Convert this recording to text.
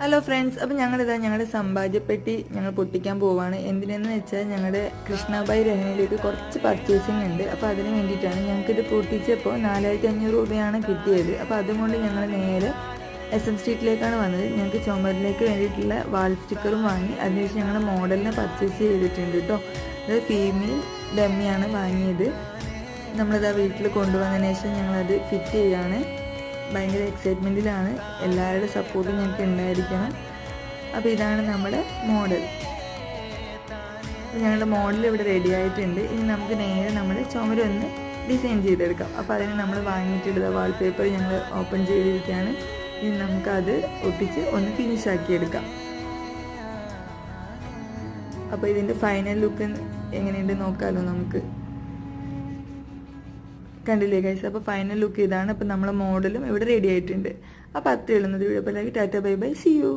Hello friends അപ്പോൾ ഞങ്ങളിതാ ഞങ്ങളുടെ സമ്പാദ്യപ്പെട്ടി ഞങ്ങൾ പൊട്ടിക്കാൻ പോവാണ്. എന്തിനെന്ന് വെച്ചാൽ ഞങ്ങളുടെ കൃഷ്ണബായി രഹനയിലേക്ക് കുറച്ച് പർച്ചേസിങ് ഉണ്ട്. അപ്പോൾ അതിന് വേണ്ടിയിട്ടാണ് ഞങ്ങൾക്കിത് പൊട്ടിച്ചപ്പോൾ നാലായിരത്തി അഞ്ഞൂറ് രൂപയാണ് കിട്ടിയത്. അപ്പോൾ അതുകൊണ്ട് ഞങ്ങൾ നേരെ എസ് എം സ്ട്രീറ്റിലേക്കാണ് വന്നത്. ഞങ്ങൾക്ക് ചുമരിലേക്ക് വേണ്ടിയിട്ടുള്ള വാൾ സ്റ്റിക്കറും വാങ്ങി. അതിനുശേഷം ഞങ്ങൾ മോഡലിനെ പർച്ചേസ് ചെയ്തിട്ടുണ്ട് കേട്ടോ അത് ഫീമെയിൽ ഡമ്മിയാണ് വാങ്ങിയത്. നമ്മളിതാ വീട്ടിൽ കൊണ്ടുവന്നതിന് ശേഷം ഞങ്ങളത് ഫിറ്റ് ചെയ്യാണ്. ഭയങ്കര എക്സൈറ്റ്മെന്റിലാണ് എല്ലാവരുടെ സപ്പോർട്ടും ഞങ്ങൾക്ക് ഉണ്ടായിരിക്കണം. അപ്പോൾ ഇതാണ് നമ്മുടെ മോഡൽ ഞങ്ങളുടെ മോഡൽ ഇവിടെ റെഡി ആയിട്ടുണ്ട്. ഇനി നമുക്ക് നേരെ നമ്മുടെ ചുമരൊന്ന് ഡിസൈൻ ചെയ്തെടുക്കാം. അപ്പോൾ അതിന് നമ്മൾ വാങ്ങിയിട്ടുള്ള വാൾപേപ്പർ ഞങ്ങൾ ഓപ്പൺ ചെയ്തിരിക്കുകയാണ്. ഇനി നമുക്കത് ഒട്ടിച്ച് ഒന്ന് ഫിനിഷ് ആക്കിയെടുക്കാം. അപ്പോൾ ഇതിന്റെ ഫൈനൽ ലുക്ക് എങ്ങനെയുണ്ട് നോക്കാമല്ലോ നമുക്ക്. കണ്ടില്ലേ ഗൈസ് അപ്പോൾ ഫൈനൽ ലുക്ക് ഇതാണ്. അപ്പോൾ നമ്മളെ മോഡലും ഇവിടെ റെഡി ആയിട്ടുണ്ട്. അപ്പോൾ അത്രയുള്ളത് വീഡിയോ അപ്പോൾ tata bye bye. See you